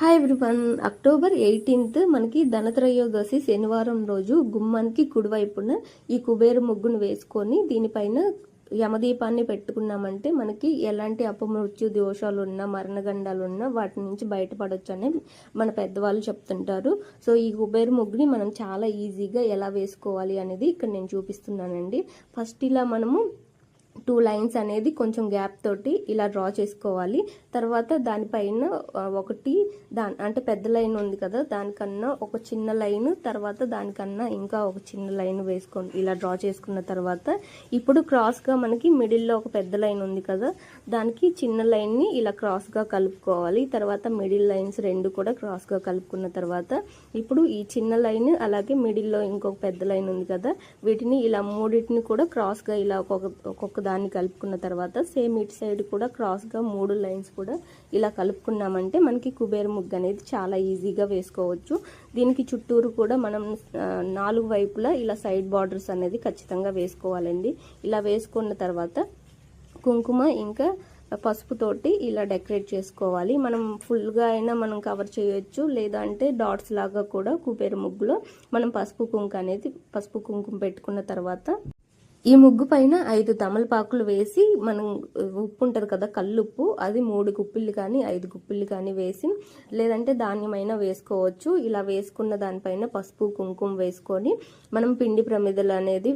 Hi everyone October eighteenth మనకి ధనత్రయోదశి శనివారం రోజు గుమ్మానికి కుడివైపున ఈ కుబేరు ముగ్గును వేసుకొని దీనిపైన యమదీపాన్ని పెట్టుకున్నామంటే మనకి ఎలాంటి అపమృత్యు దోషాలు ఉన్నా మరణగండాలు ఉన్నా వాటి నుంచి బయటపడవచ్చు అని మన పెద్దవాళ్ళు చెప్తుంటారు. సో ఈ కుబేరు ముగ్గుని మనం చాలా ఈజీగా ఎలా వేసుకోవాలి అనేది ఇక్కడ నేను చూపిస్తున్నానండి. ఫస్ట్ ఇలా మనము టూ లైన్స్ అనేది కొంచెం గ్యాప్ తోటి ఇలా డ్రా చేసుకోవాలి. తర్వాత దానిపైన ఒకటి దాని అంటే పెద్ద లైన్ ఉంది కదా దానికన్నా ఒక చిన్న లైన్ తర్వాత దానికన్నా ఇంకా ఒక చిన్న లైన్ వేసుకొని ఇలా డ్రా చేసుకున్న తర్వాత ఇప్పుడు క్రాస్గా మనకి మిడిల్లో ఒక పెద్ద లైన్ ఉంది కదా దానికి చిన్న లైన్ని ఇలా క్రాస్గా కలుపుకోవాలి. తర్వాత మిడిల్ లైన్స్ రెండు కూడా క్రాస్గా కలుపుకున్న తర్వాత ఇప్పుడు ఈ చిన్న లైన్ అలాగే మిడిల్లో ఇంకొక పెద్ద లైన్ ఉంది కదా వీటిని ఇలా మూడింటిని కూడా క్రాస్గా ఇలా ఒక్కొక్క ఒక్కొక్క దాన్ని కలుపుకున్న తర్వాత సేమ్ ఇటు సైడ్ కూడా క్రాస్గా మూడు లైన్స్ కూడా ఇలా కలుపుకున్నామంటే మనకి కుబేర ముగ్గు అనేది చాలా ఈజీగా వేసుకోవచ్చు. దీనికి చుట్టూరు కూడా మనం నాలుగు వైపులా ఇలా సైడ్ బార్డర్స్ అనేది ఖచ్చితంగా వేసుకోవాలండి. ఇలా వేసుకున్న తర్వాత కుంకుమ ఇంకా పసుపుతోటి ఇలా డెకరేట్ చేసుకోవాలి. మనం ఫుల్గా అయినా మనం కవర్ చేయొచ్చు. లేదంటే డాట్స్ లాగా కూడా కుబేర ముగ్గులో మనం పసుపు కుంకుమ అనేది పసుపు కుంకుమ పెట్టుకున్న తర్వాత ఈ ముగ్గు పైన ఐదు తమలపాకులు వేసి మనం ఉప్పు ఉంటుంది కదా కల్లుప్పు అది మూడు గుప్పిళ్ళు కానీ ఐదు గుప్పిళ్ళు కానీ వేసి లేదంటే ధాన్యమైనా వేసుకోవచ్చు. ఇలా వేసుకున్న దానిపైన పసుపు కుంకుమ వేసుకొని మనం పిండి ప్రమిదలు అనేది